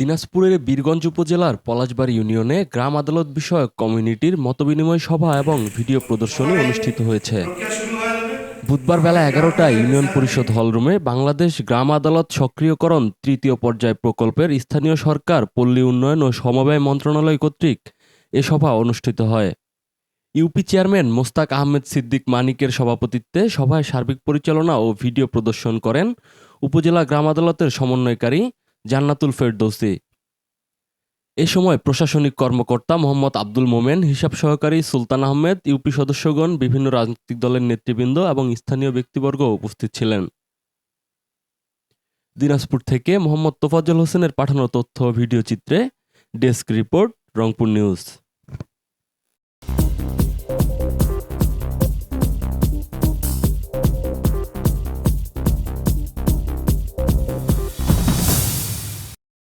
দিনাজপুরের বীরগঞ্জ উপজেলার পলাশবাড়ি ইউনিয়নে গ্রাম আদালত বিষয়ক কমিউনিটির মতবিনিময় সভা এবং ভিডিও প্রদর্শনী অনুষ্ঠিত হয়েছে। বুধবার বেলা এগারোটায় ইউনিয়ন পরিষদ হলরুমে বাংলাদেশ গ্রাম আদালত সক্রিয়করণ তৃতীয় পর্যায় প্রকল্পের স্থানীয় সরকার, পল্লী উন্নয়ন ও সমবায় মন্ত্রণালয় কর্তৃক এ সভা অনুষ্ঠিত হয়। ইউপি চেয়ারম্যান মোস্তাক আহমেদ সিদ্দিক মানিকের সভাপতিত্বে সভায় সার্বিক পরিচালনা ও ভিডিও প্রদর্শন করেন উপজেলা গ্রাম আদালতের সমন্বয়কারী জান্নাতুল ফেরদৌসি। এ সময় প্রশাসনিক কর্মকর্তা মোহাম্মদ আব্দুল মোমেন, হিসাব সহকারী সুলতান আহমেদ, ইউপি সদস্যগণ, বিভিন্ন রাজনৈতিক দলের নেতৃবৃন্দ এবং স্থানীয় ব্যক্তিবর্গ উপস্থিত ছিলেন। দিনাজপুর থেকে মোহাম্মদ তোফাজ্জল হোসেনের পাঠানো তথ্য ভিডিও চিত্রে ডেস্ক রিপোর্ট, রংপুর নিউজ।